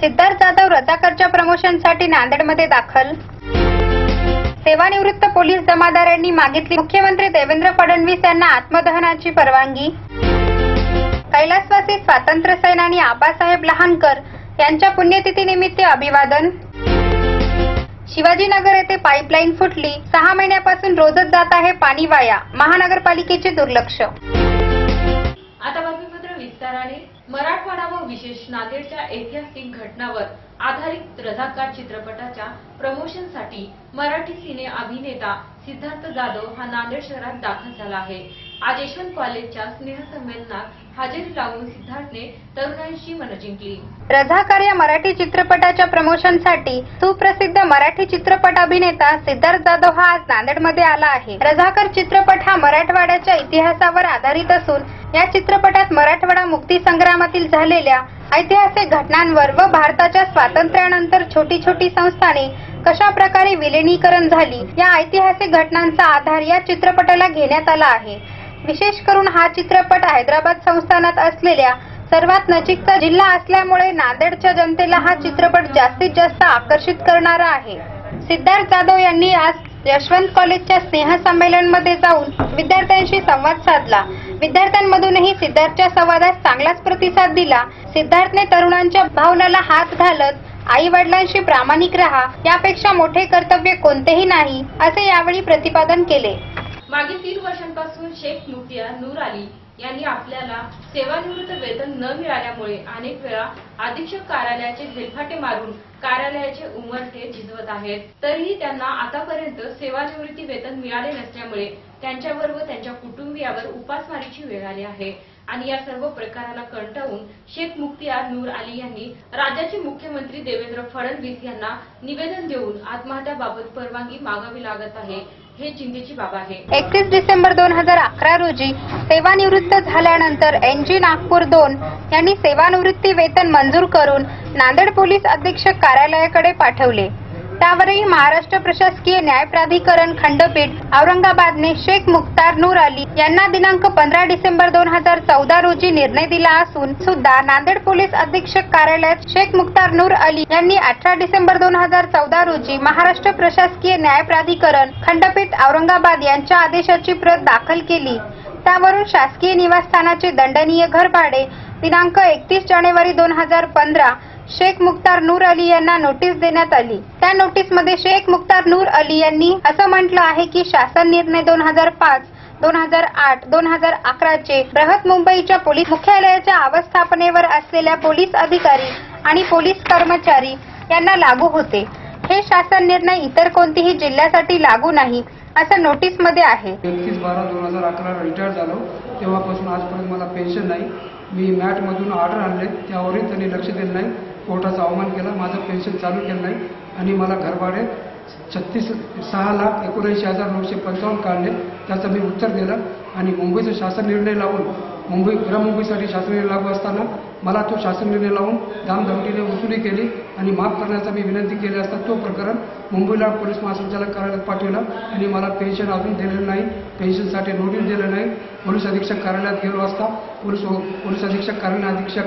सिद्धार्थ जाधव रजाकरच्या प्रमोशनसाठी नांदेडमध्ये दाखल. सेवानिवृत्त पोलीस जमादारांनी मागितली. मुख्यमंत्री देवेंद्र फडणवीस यांना आत्मदहनाची परवानगी. कैलासवासी स्वातंत्र्य सेनानी आबासाहेब लहानकर यांच्या पुण्यतिथीनिमित्त अभिवादन. शिवाजीनगर येथे पाईपलाईन फुटली. सहा महिन्यापासून रोजच जात आहे पाणी वाया. महानगरपालिकेचे दुर्लक्ष. आता बातमीपत्र विस्ताराने. मराठवाडा व विशेष नांदेडच्या ऐतिहासिक घटनावर आधारित रझाकार चित्रपटाच्या प्रमोशनसाठी मराठी सिने अभिनेता सिद्धार्थ जाधव हा नांदेड शहरात दाखल झाला आहे. आज यशवंत कॉलेजच्या स्नेहसंमेलनात हजेरी लावून सिद्धार्थने तरुणांशी मन जिंकली रझाकार या मराठी चित्रपटाच्या प्रमोशनसाठी सुप्रसिद्ध मराठी चित्रपट अभिनेता सिद्धार्थ जाधव हा आज नांदेडमध्ये आला आहे. रझाकर चित्रपट हा मराठवाड्याच्या इतिहासावर आधारित असून या चित्रपटात मराठवाडा मुक्ती संग्रामातील झालेल्या ऐतिहासिक घटनांवर व भारताच्या स्वातंत्र्यानंतर छोटी छोटी संस्थाने कशा प्रकारे विलिनीकरण झाली या ऐतिहासिक घटनांचा आधार या चित्रपटाला घेण्यात आला आहे. विशेष करून हा चित्रपट हैदराबाद संस्थानात असलेल्या सर्वात नजीकचा जिल्हा असल्यामुळे नांदेडच्या जनतेला हा चित्रपट जास्तीत जास्त आकर्षित करणारा आहे. सिद्धार्थ जाधव यांनी आज यशवंत कॉलेजच्या स्नेहसंमेलनमध्ये जाऊन विद्यार्थ्यांशी संवाद साधला. विद्यार्थ्यांमधूनही सिद्धार्थच्या संवादास चांगलाच प्रतिसाद दिला. सिद्धार्थने तरुणांच्या भावनाला हात घालत आई वडिलांशी प्रामाणिक राहा यापेक्षा मोठे कर्तव्य कोणतेही नाही असे यावेळी प्रतिपादन केले. मागील तीन वर्षांपासून शेख मुफ्तियार नूर अली यांनी आपल्याला सेवानिवृत्त वेतन न मिळाल्यामुळे अनेक वेळा अधीक्षक कार्यालयाचे झेलफाटे मारून कार्यालयाचे उमरठे झिजवत आहेत. तरीही त्यांना आतापर्यंत सेवानिवृत्ती वेतन मिळाले नसल्यामुळे त्यांच्यावर व त्यांच्या कुटुंबियावर उपासमारीची वेळ आली आहे. आणि या सर्व प्रकाराला कंटाळून शेख मुक्तियार नूर अली यांनी राज्याचे मुख्यमंत्री देवेंद्र फडणवीस यांना निवेदन देऊन आत्महत्याबाबत परवानगी मागावी लागत आहे. हे चिंतेची बाब आहे. एकतीस डिसेंबर दोन हजार अकरा रोजी सेवानिवृत्त झाल्यानंतर एन जी नागपूर दोन यांनी सेवानिवृत्ती वेतन मंजूर करून नांदेड पोलीस अधीक्षक कार्यालयाकडे पाठवले. त्यावरही महाराष्ट्र प्रशासकीय न्याय प्राधिकरण खंडपीठ औरंगाबादने शेख मुख्तार नूर अली यांना दिनांक पंधरा डिसेंबर दोन हजार चौदा रोजी निर्णय दिला असून सुद्धा नांदेड पोलीस अधीक्षक कार्यालयात शेख मुख्तार नूर अली यांनी अठरा डिसेंबर दोन हजार चौदा रोजी महाराष्ट्र प्रशासकीय न्याय प्राधिकरण खंडपीठ औरंगाबाद यांच्या आदेशाची प्रत दाखल केली. त्यावरून शासकीय निवासस्थानाचे दंडनीय घरभाडे दिनांक एकतीस जानेवारी दोन हजार पंधरा शेख मुख्तार नूर अली यांना नोटीस देण्यात आली. त्या नोटीसमध्ये शेख मुख्तार नूर अली यांनी असं म्हटलं आहे की शासन निर्णय दोन हजार पाच दोन हजार आठ दोन हजार अकराचे बृहत मुंबईच्या पोलीस मुख्यालयाच्या अवस्थापनेवर असलेल्या पोलीस अधिकारी आणि पोलीस कर्मचारी यांना लागू होते. हे शासन निर्णय इतर कोणतीही जिल्ह्यासाठी लागू नाही असं नोटीसमध्ये आहे. एकतीस बारा दोन हजार अकरा रिटायर झालो. तेव्हापासून आजपर्यंत मला पेन्शन नाही. मी मॅटमधून ऑर्डर आणले. त्यावरही त्यांनी लक्ष दिलं नाही. कोर्टाचा अवमान केला माझं पेन्शन चालू केलं नाही आणि मला घरभाडे छत्तीस सहा लाख एकोणऐंशी हजार नऊशे पंचावन्न काढले. त्याचं मी उत्तर दिलं आणि मुंबईचा शासन निर्णय लावून मुंबई मुंबईसाठी शासन निर्णय लागू असताना मला तो शासन निर्णय लावून दामधमटीने वसुली केली आणि माफ करण्याचा मी विनंती केली असता तो प्रकरण मुंबईला पोलीस महासंचालक कार्यालयात पाठवलं आणि मला पेन्शन अजून दिलेलं नाही पेन्शनसाठी नोटीस दिलं नाही. पोलीस अधीक्षक कार्यालयात गेलो असता पोलीस पोलीस अधीक्षक कार्यालय अधीक्षक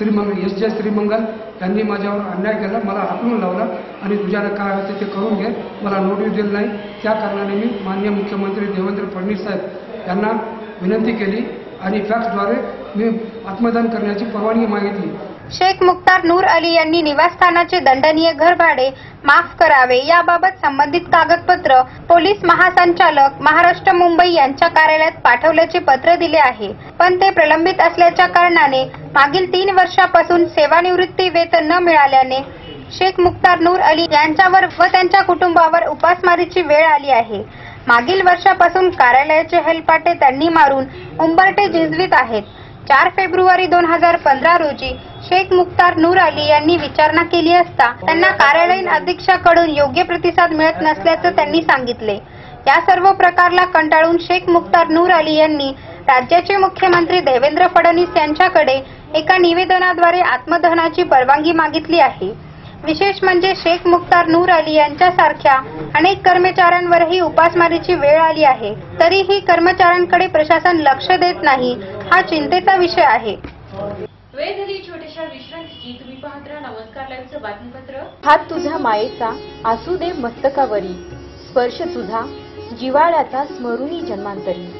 श्रीमंगल एस जे श्रीमंगल त्यांनी माझ्यावर अन्याय केला मला हाकलून लावला आणि तुझ्याला काय होतं ते करून घे. मला नोटीस दिलं नाही. त्या कारणाने मी माननीय मुख्यमंत्री देवेंद्र फडणवीस साहेब यांना विनंती केली आणि फॅक्सद्वारे मी आत्मदान करण्याची परवानगी मागितली. शेख मुख्तार नूर अली यांनी निवासस्थानाचे दंडनीय घर भाडे माफ करावे याबाबत संबंधित कागदपत्र पोलीस महासंचालक महाराष्ट्र मुंबई यांच्या कार्यालयात पाठवल्याचे पत्र दिले आहे. पण ते प्रलंबित असल्याच्या कारणाने मागील तीन वर्षापासून सेवानिवृत्ती वेतन न मिळाल्याने शेख मुख्तार नूर अली यांच्यावर व त्यांच्या कुटुंबावर उपासमारीची वेळ आली आहे. मागील वर्षापासून कार्यालयाचे हेलपाटे त्यांनी मारून उंबरटे झिजवीत आहेत. चार फेब्रुवारी दोन हजार पंधरा रोजी शेख मुख्तार नूर अली यांनी विचारणा केली असता त्यांना कार्यालयीन अधीक्षाकडून योग्य प्रतिसाद मिळत नसल्याचं त्यांनी सांगितले. या सर्व प्रकारला कंटाळून शेख मुख्तार नूर अली यांनी राज्याचे मुख्यमंत्री देवेंद्र फडणवीस यांच्याकडे एका निवेदनाद्वारे आत्मदहनाची परवानगी मागितली आहे. विशेष म्हणजे शेख मुख्तार नूर अली यांच्यासारख्या अनेक कर्मचाऱ्यांवरही उपासमारीची वेळ आली आहे. तरीही कर्मचाऱ्यांकडे प्रशासन लक्ष देत नाही हा चिंतेचा विषय आहे. वेळ झाली छोट्याशा विश्रांतीची. तुम्ही पाहत राहा नमस्कार लाईव्हचं बातमीपत्र. हात तुझा मायेचा असू दे मस्तकावरी. स्पर्श तुझा जिवाळ्याचा स्मरुनी जन्मांतरी.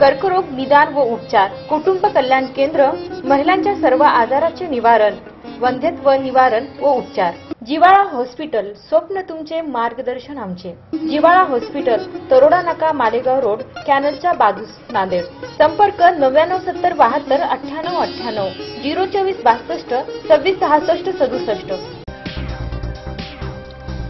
कर्करोग निदान व उपचार कुटुंब कल्याण केंद्र महिलांच्या सर्व आजाराचे निवारण वंध्यत्व निवारण व उपचार. जिवाळा हॉस्पिटल स्वप्न तुमचे मार्गदर्शन आमचे. जिवाळा हॉस्पिटल तरोडा नाका मालेगाव रोड कॅनलच्या बाजूस नांदेड. संपर्क नव्याण्णव सत्तर बहात्तर अठ्ठ्याण्णव अठ्ठ्याण्णव झिरो चोवीस बासष्ट सव्वीस सहासष्ट सदुसष्ट.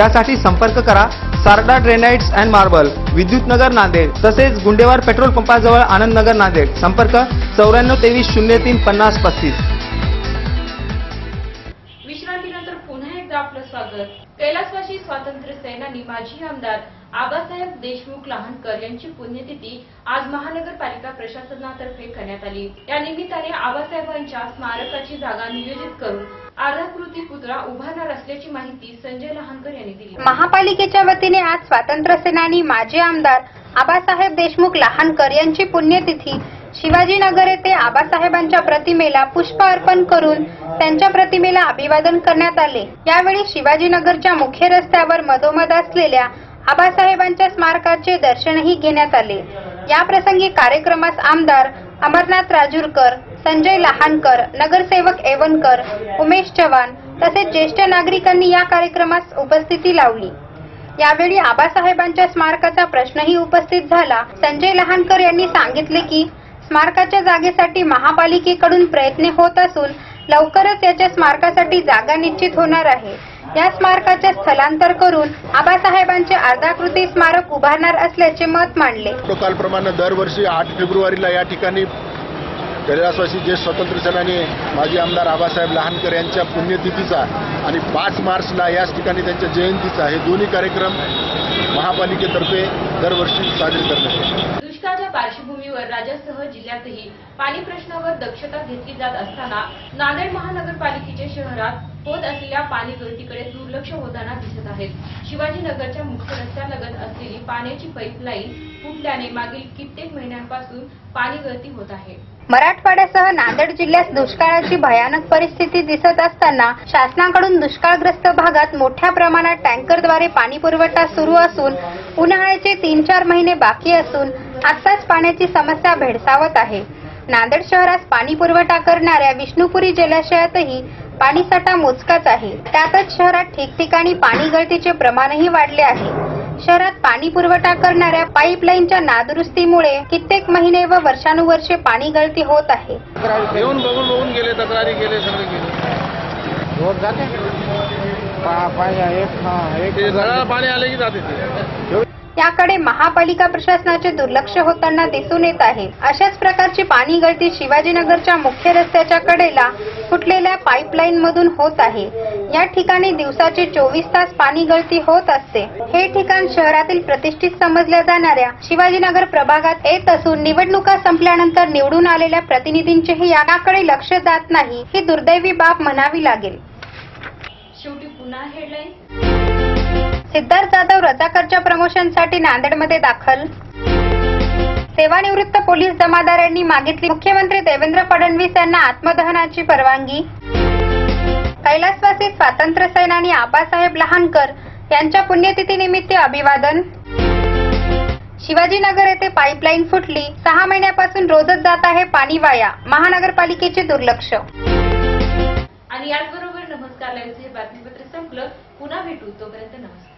त्यासाठी संपर्क करा. Sarda granites and marble Vidyutnagar Nanded तसेच गुंडेवार पेट्रोल पंपाजवळ आनंदनगर नांदेड. संपर्क चौऱ्याण्णव तेवीस शून्य तीन पन्नास पस्तीस. विश्रांतीनंतर पुन्हा एकदा आपलं स्वागत. कैलासवासी स्वातंत्र्य सेनानी माजी आमदार आबासाहेब देशमुख लहानकर यांची पुण्यतिथी आज महानगरपालिका प्रशासनातर्फे करण्यात आली. या निमित्ताने आबासाहेबांच्या स्मारकाची जागा नियोजित करून अर्धाकृती पुतळा उभारणार असल्याची माहिती संजय लहानकर यांनी दिली. महापालिकेच्या वतीने आज स्वातंत्र्य सेनानी माजी आमदार आबासाहेब देशमुख लहानकर यांची पुण्यतिथी शिवाजीनगर येथे आबासाहेबांच्या प्रतिमेला पुष्प अर्पण करून त्यांच्या प्रतिमेला अभिवादन करण्यात आले. यावेळी शिवाजीनगरच्या मुख्य रस्त्यावर मधोमध असलेल्या आबासाहेबांच्या स्मारकाचे दर्शनही घेण्यात आले. या प्रसंगी कार्यक्रमास आमदार अमरनाथ राजूरकर संजय लहानकर नगरसेवक एवनकर उमेश चव्हाण तसेच ज्येष्ठ नागरिकांनी या कार्यक्रमास उपस्थिती लावली. यावेळी आबासाहेबांच्या स्मारकाचा प्रश्नही उपस्थित झाला. संजय लहानकर यांनी सांगितले की स्मारकाच्या जागेसाठी महापालिकेकडून प्रयत्न होत असून लवकरच याच्या स्मारकासाठी जागा निश्चित होणार आहे. या स्मारकाचे स्थलांतर करून आबासाहेबांचे अर्धाकृती स्मारक उभारणार असल्याचे मत मांडले. प्रोटोकॉलप्रमाणे दरवर्षी आठ फेब्रुवारीला या ठिकाणी कैलासवासी ज्येष्ठ स्वातंत्र्य सेनानी माजी आमदार आबासाहेब लहानकर यांच्या पुण्यतिथीचा आणि पाच मार्चला याच ठिकाणी त्यांच्या जयंतीचा हे दोन्ही कार्यक्रम महापालिकेतर्फे दरवर्षी साजरे करण्यात येतात. दुष्काळाच्या पार्श्वभूमीवर राज्यासह जिल्ह्यातही पाणी प्रश्नावर दक्षता घेतली जात असताना नांदेड महानगरपालिकेच्या शहरात होत असलेल्या पाणी गळतीकडे दुर्लक्ष होताना दिसत आहेत. शिवाजीनगरच्या मुख्य रस्त्यालगत असलेली पाण्याची पाईपलाईन फुटल्याने मागील कित्येक महिन्यांपासून पाणी गळती होत आहे. मराठवाड्यासह नांदेड जिल्ह्यात दुष्काळाची भयानक परिस्थिती दिसत असताना शासनाकडून दुष्काळग्रस्त भागात मोठ्या प्रमाणात टँकरद्वारे पाणी पुरवठा सुरू असून उन्हाळ्याचे तीन चार महिने बाकी असून आत्ताच पाण्याची समस्या भेडसावत आहे. नांदेड शहरास पाणी पुरवठा करणाऱ्या विष्णुपुरी जलाशयातही पाणीसाठा मोजकाच आहे. त्यातच शहरात ठिकठिकाणी पाणी गळतीचे प्रमाणही वाढले आहे. शहरात पाणी पुरवठा करणाऱ्या पाईपलाईनच्या नादुरुस्तीमुळे कित्येक महिने व वर्षानुवर्षे पाणी गळती होत आहे. येऊन बघून बघून गेले तक्रारी गेले सगळे गेले रोज जाते. पा- पाहिजे एक हा एक ते नळाला पाणी आले की जाते ते. याकडे महापालिका प्रशासनाचे दुर्लक्ष होताना दिसून येत आहे. अशाच प्रकारची पाणी गळती शिवाजीनगरच्या मुख्य रस्त्याच्या कडेला फुटलेल्या पाईपलाईन मधून होत आहे. या ठिकाणी दिवसाचे चोवीस तास पाणी गळती होत असते. हे ठिकाण शहरातील प्रतिष्ठित समजल्या जाणाऱ्या शिवाजीनगर प्रभागात येत असून निवडणुका संपल्यानंतर निवडून आलेल्या प्रतिनिधींचेही याकडे लक्ष जात नाही ही दुर्दैवी बाब म्हणावी लागेल. शेवटी पुन्हा हेडलाईन सिद्धार्थ जाधव रजाकरच्या प्रमोशनसाठी नांदेडमध्ये दाखल. सेवानिवृत्त पोलीस जमादारांनी मागितली. मुख्यमंत्री देवेंद्र फडणवीस यांना आत्मदहनाची परवानगी. कैलासवासी स्वातंत्र्य सेनानी आबासाहेब लहानकर यांच्या पुण्यतिथीनिमित्त अभिवादन. शिवाजीनगर येथे पाईपलाईन फुटली. सहा महिन्यापासून रोजच जात आहे पाणी वाया. महानगरपालिकेचे दुर्लक्ष. आणि याचबरोबर नमस्कार लाईव्हचे हे बातमीपत्र संपलं. पुन्हा भेटू. तोपर्यंत नमस्कार.